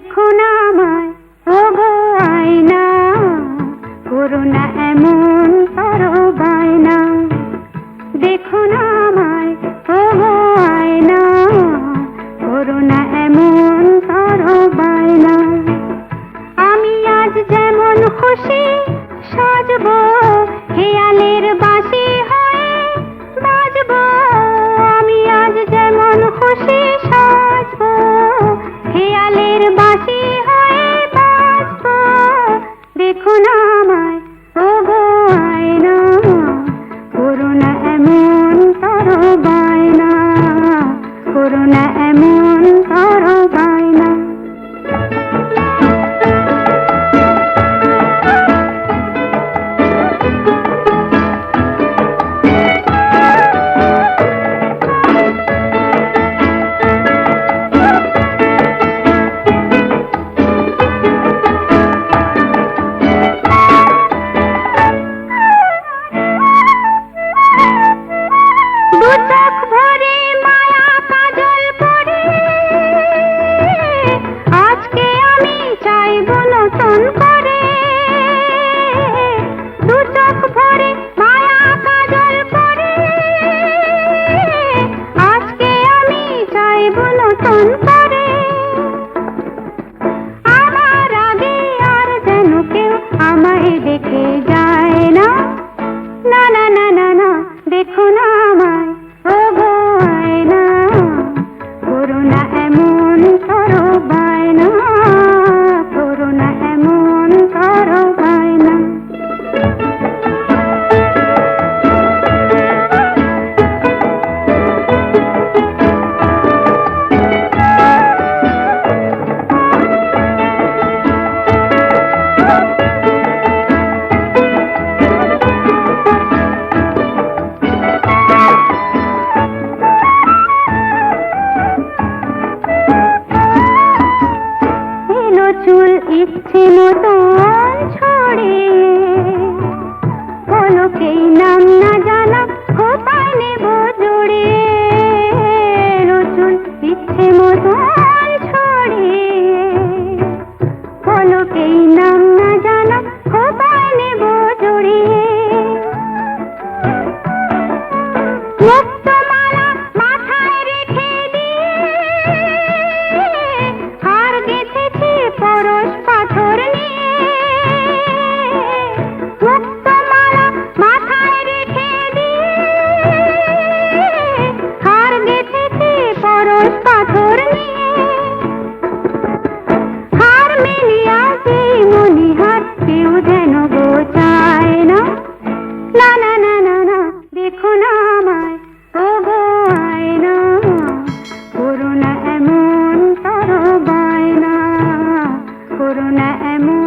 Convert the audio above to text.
দেখুন আমায় ওগো আয়না করো এমন আমায় আয়না এমন আমি আজ যেমন খুশি সাজবো আমার আগে আর যেন কেউ আমায় দেখে যায়। চুল ইচ্ছে মতো ছড়ে। কলকেই নাম না জানা কোথায় নেব রচুন রচুল ইচ্ছে মতো করুণা এমন